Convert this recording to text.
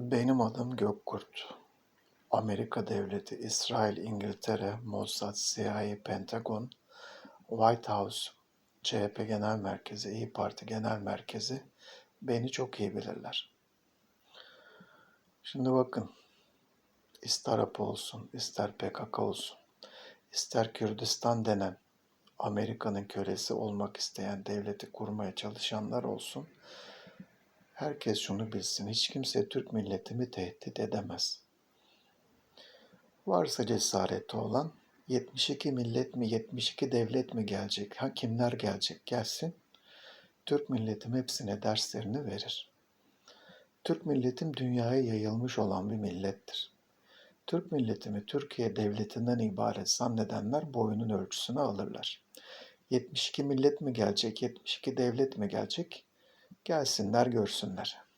Benim adım Gökkurt. Amerika Devleti, İsrail, İngiltere, Mossad, CIA, Pentagon, White House, CHP Genel Merkezi, İyi Parti Genel Merkezi beni çok iyi bilirler. Şimdi bakın, ister APO olsun, ister PKK olsun, ister Kürdistan denen Amerika'nın kölesi olmak isteyen devleti kurmaya çalışanlar olsun, herkes şunu bilsin, hiç kimse Türk milletimi tehdit edemez. Varsa cesareti olan 72 millet mi 72 devlet mi gelecek? Ha kimler gelecek? Gelsin. Türk milletim hepsine derslerini verir. Türk milletim dünyaya yayılmış olan bir millettir. Türk milletimi Türkiye devletinden ibaret zannedenler boyunun ölçüsünü alırlar. 72 millet mi gelecek, 72 devlet mi gelecek? Gelsinler görsünler.